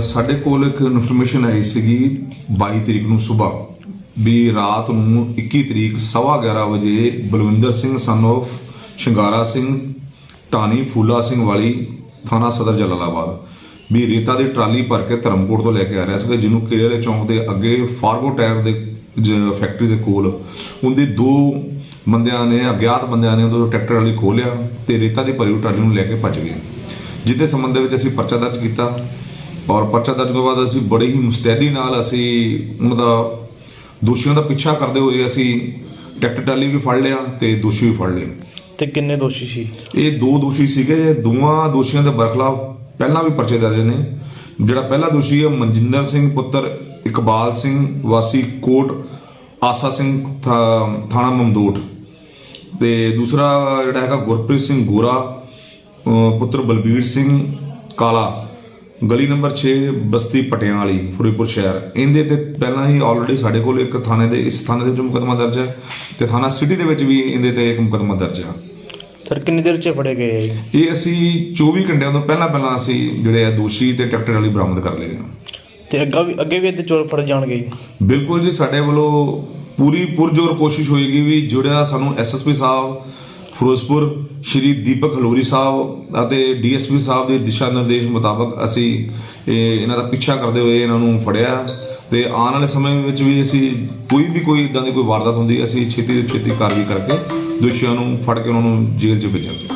ਸਾਡੇ ਕੋਲ ਇੱਕ ਇਨਫੋਰਮੇਸ਼ਨ ਆਈ ਸੀਗੀ 22 ਤਰੀਕ ਨੂੰ ਸਵੇਰ ਵੀ ਰਾਤ ਨੂੰ 21 ਤਰੀਕ ਸਵਾ 11 ਵਜੇ ਬਲਵਿੰਦਰ ਸਿੰਘ ਸਨ of ਸ਼ਿੰਗਾਰਾ ਸਿੰਘ ਟਾਣੀ ਫੂਲਾ ਸਿੰਘ ਵਾਲੀ ਥਾਣਾ ਸਦਰ ਜਲਾਲਾਬਾਦ ਵੀ ਰੇਤਾ ਦੀ ਟਰਾਲੀ ਭਰ ਕੇ ਧਰਮਕੋਟ ਤੋਂ ਲੈ ਕੇ ਆ ਰਿਹਾ ਸੀਗਾ, ਜਿਹਨੂੰ ਕੇਲੇ ਚੌਂਕ ਦੇ ਅੱਗੇ ਫਾਰਗੋ ਟਾਇਰ ਦੇ ਜ- ਫੈਕਟਰੀ ਦੇ ਕੋਲ ਉਹਦੇ ਦੋ ਬੰਦਿਆਂ ਨੇ, ਅਗਿਆਤ ਬੰਦਿਆਂ ਨੇ ਉਹਦੋਂ ਟਰੈਕਟਰ ਵਾਲੀ ਖੋਲਿਆ ਤੇ ਰੇਤਾ ਦੀ ਭਰੀ ਟਰਾਲੀ ਨੂੰ ਲੈ ਕੇ ਭੱਜ ਗਏ। ਜਿਹਦੇ ਸੰਬੰਧ ਵਿੱਚ ਅਸੀਂ ਪਰਚਾ ਦਰਜ ਕੀਤਾ। ਔਰ ਪਰਚਾ ਦਰਜ ਤੋਂ ਬਾਅਦ ਅਸੀਂ ਬੜੀ ਹੀ ਮੁਸਤੈਦੀ ਨਾਲ ਅਸੀਂ ਉਹਨਾਂ ਦਾ ਦੋਸ਼ੀਆਂ ਦਾ ਪਿੱਛਾ ਕਰਦੇ ਹੋਏ ਅਸੀਂ ਟਰੈਕਟਰ ਟਰਾਲੀ ਵੀ ਫੜ ਲਿਆ ਤੇ ਦੋਸ਼ੀ ਵੀ ਫੜ ਲਏ। ਤੇ ਕਿੰਨੇ ਦੋਸ਼ੀ ਸੀ? ਇਹ ਦੋ ਦੋਸ਼ੀ ਸੀਗੇ ਦੋਵਾਂ ਦੋਸ਼ੀਆਂ ਦੇ ਬਰਖਲਾਫ ਪਹਿਲਾਂ ਵੀ ਪਰਚੇ ਦਰਜ ਨੇ। ਜਿਹੜਾ ਪਹਿਲਾ ਦੋਸ਼ੀ ਹੈ ਮਨਜਿੰਦਰ ਸਿੰਘ ਪੁੱਤਰ ਇਕਬਾਲ ਸਿੰਘ ਵਾਸੀ ਕੋਟ ਆਸਾ ਸਿੰਘ ਥਾਣਾ ਮਮਦੋਟ। ਤੇ ਦੂਸਰਾ ਜਿਹੜਾ ਹੈਗਾ ਗੁਰਪ੍ਰੀਤ ਸਿੰਘ ਗੋਰਾ ਪੁੱਤਰ ਬਲਬੀਰ ਸਿੰਘ ਕਾਲਾ। ਗਲੀ ਨੰਬਰ 6 ਬਸਤੀ ਪਟਿਆਂ ਵਾਲੀ ਸ਼ਹਿਰ। ਇਹਦੇ ਤੇ ਪਹਿਲਾਂ ਹੀ ਆਲਰੇਡੀ ਸਾਡੇ ਕੋਲ ਇੱਕ ਥਾਣੇ ਦੇ ਇਸ ਥਾਣੇ ਦੇ ਵਿੱਚ ਮੁਕੱਦਮਾ ਦਰਜ ਹੈ ਤੇ ਥਾਣਾ ਸਿਟੀ ਦੇ ਵਿੱਚ ਵੀ ਇਹਦੇ ਤੇ ਇੱਕ ਮੁਕੱਦਮਾ ਦਰਜ ਹੈ। ਸਰ ਕਿੰਨੀ ਦੇਰ ਚ ਫੜੇ ਗਏ ਜੀ? ਇਹ ਅਸੀਂ 24 ਘੰਟਿਆਂ ਤੋਂ ਪਹਿਲਾਂ ਪਹਿਲਾਂ ਅਸੀਂ ਜਿਹੜੇ ਆ ਦੋਸ਼ੀ ਤੇ ਟਰੈਕਟਰ ਵਾਲੀ ਬਰਾਮਦ ਕਰ ਲਏ ਆ। ਤੇ ਅੱਗਾ ਵੀ ਅੱਗੇ ਵੀ ਇੱਥੇ ਚੋਰ ਫੜੇ ਜਾਣਗੇ ਜੀ? ਬਿਲਕੁਲ ਜੀ ਸਾਡੇ ਵੱਲੋਂ ਪੂਰੀ ਪੁਰਜੋਰ ਕੋਸ਼ਿਸ਼ ਹੋਏਗੀ ਵੀ ਜਿਹੜਾ ਸਾਨੂੰ ਐਸਐਸਪੀ ਸਾਹਿਬ ਫਿਰੋਜ਼ਪੁਰ ਸ਼੍ਰੀ ਦੀਪਕ ਹਲੋਰੀ ਸਾਹਿਬ ਅਤੇ ਡੀਐਸਪੀ ਸਾਹਿਬ ਦੇ ਦਿਸ਼ਾ ਨਿਰਦੇਸ਼ ਮੁਤਾਬਕ ਅਸੀਂ, ਇਹ, ਇਹਨਾਂ ਦਾ ਪਿੱਛਾ ਕਰਦੇ ਹੋਏ ਇਹਨਾਂ ਨੂੰ ਫੜਿਆ ਤੇ ਆਉਣ ਵਾਲੇ ਸਮੇਂ ਵਿੱਚ ਵੀ ਅਸੀਂ ਕੋਈ ਵੀ ਕੋਈ ਇਦਾਂ ਦੀ ਕੋਈ ਵਾਰਦਾਤ ਹੁੰਦੀ, ਅਸੀਂ ਛੇਤੀ ਤੋਂ ਛੇਤੀ ਕਾਰਵਾਈ ਕਰਕੇ ਦੋਸ਼ੀਆਂ ਨੂੰ ਫੜ ਕੇ ਉਹਨਾਂ ਨੂੰ ਜੇਲ੍ਹ 'ਚ ਭੇਜਾਂਗੇ।